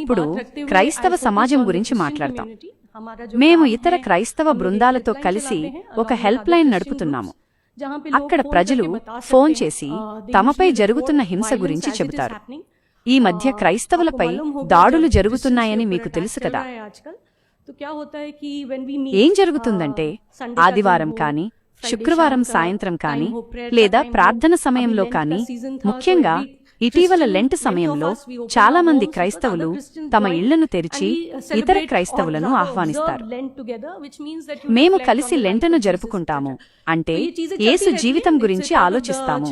ఇప్పుడు క్రైస్తవ సమాజం గురించి మాట్లాడతాం. మేము ఇతర క్రైస్తవ బృందాలతో కలిసి ఒక హెల్ప్ లైన్ నడుపుతున్నాము. అక్కడ ప్రజలు ఫోన్ చేసి తమపై జరుగుతున్న హింస గురించి చెబుతారు. ఈ మధ్య క్రైస్తవులపై దాడులు జరుగుతున్నాయని మీకు తెలుసు కదా. ఏం జరుగుతుందంటే ఆదివారం కాని శుక్రవారం సాయంత్రం కాని లేదా ప్రార్థన సమయంలో కాని ముఖ్యంగా ఇటీవల లెంట్ సమయంలో చాలా మంది క్రైస్తవులు తమ ఇళ్ళను తెరిచి ఇతర క్రైస్తవులను ఆహ్వానిస్తారు. మేము కలిసి లెంటను జరుపుకుంటాము. అంటే యేసు జీవితం గురించి ఆలోచిస్తాము.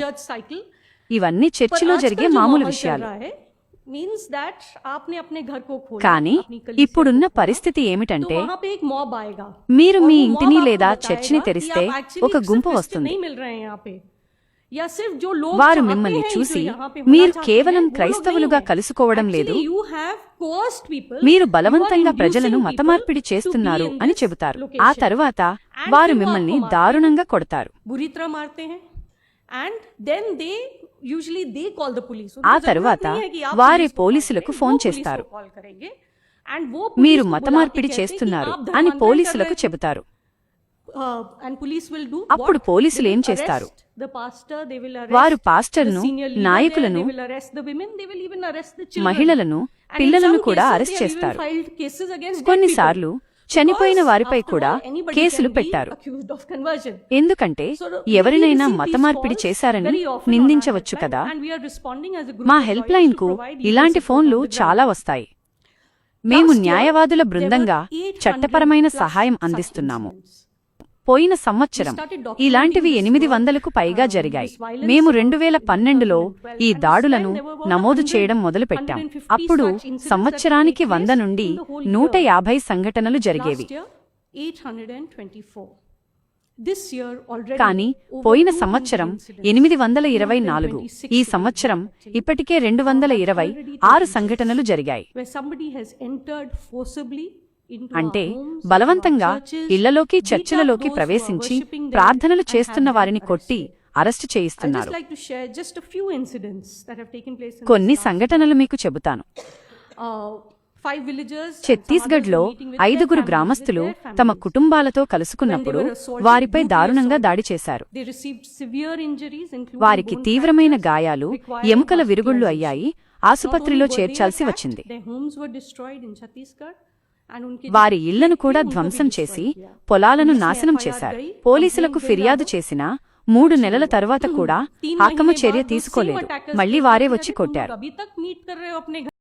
ఇవన్నీ చర్చిలో జరిగే మామూలు విషయాలు. కానీ ఇప్పుడున్న పరిస్థితి ఏమిటంటే మీరు మీ ఇంటిని లేదా చర్చిని తెరిస్తే ఒక గుంపు వస్తుంది. వారు మిమ్మల్ని చూసి మీరు కేవలం క్రైస్తవులుగా కలుసుకోవడం లేదు. మీరు బలవంతంగా ప్రజలను మతమార్పిడి చేస్తున్నారు అని చెబుతారు. ఆ తర్వాత వారు మిమ్మల్ని దారుణంగా కొడతారు. ఆ తర్వాత వారే పోలీసులకు ఫోన్ చేస్తారు. మీరు మతమార్పిడి చేస్తున్నారు అని పోలీసులకు చెబుతారు. అప్పుడు పోలీసులు ఏం చేస్తారు? వారు పాస్టర్ను నాయకులను మహిళలను పిల్లలను కూడా అరెస్ట్ చేస్తారు. కొన్నిసార్లు చనిపోయిన వారిపై కూడా కేసులు పెట్టారు. ఎందుకంటే ఎవరినైనా మతమార్పిడి చేశారని నిందించవచ్చు కదా? మా హెల్ప్ లైన్కు ఇలాంటి ఫోన్లు చాలా వస్తాయి. మేము న్యాయవాదుల బృందంగా చట్టపరమైన సహాయం అందిస్తున్నాము. పోయిన సంవత్సరం ఇలాంటివి ఎనిమిది వందలకు పైగా జరిగాయి. మేము రెండు వేల పన్నెండులో ఈ దాడులను నమోదు చేయడం మొదలుపెట్టాం. అప్పుడు సంవత్సరానికి వంద నుండి నూట యాభై సంఘటనలు జరిగేవి. కానీ పోయిన సంవత్సరం ఎనిమిది వందల ఇరవై నాలుగు ఈ సంవత్సరం ఇప్పటికే రెండు వందల ఇరవై ఆరు సంఘటనలు జరిగాయి. అంటే బలవంతంగా ఇళ్ళలోకి చర్చిలలోకి ప్రవేశించి ప్రార్థనలు చేస్తున్న వారిని కొట్టి అరెస్టు చేయిస్తున్నారు. కొన్ని సంఘటనలు మీకు చెబుతాను. ఛత్తీస్గఢ్లో ఐదుగురు గ్రామస్తులు తమ కుటుంబాలతో కలుసుకున్నప్పుడు వారిపై దారుణంగా దాడి చేశారు. వారికి తీవ్రమైన గాయాలు ఎముకల విరుగుళ్ళు అయ్యాయి ఆసుపత్రిలో చేర్చాల్సి వచ్చింది. వారి ఇళ్ళను కూడా ధ్వంసం చేసి పొలాలను నాశనం చేశారు. పోలీసులకు ఫిర్యాదు చేసినా మూడు నెలల తర్వాత కూడా ఆకమ చర్య తీసుకోలేదు. మళ్ళీ వారే వచ్చి కొట్టారు.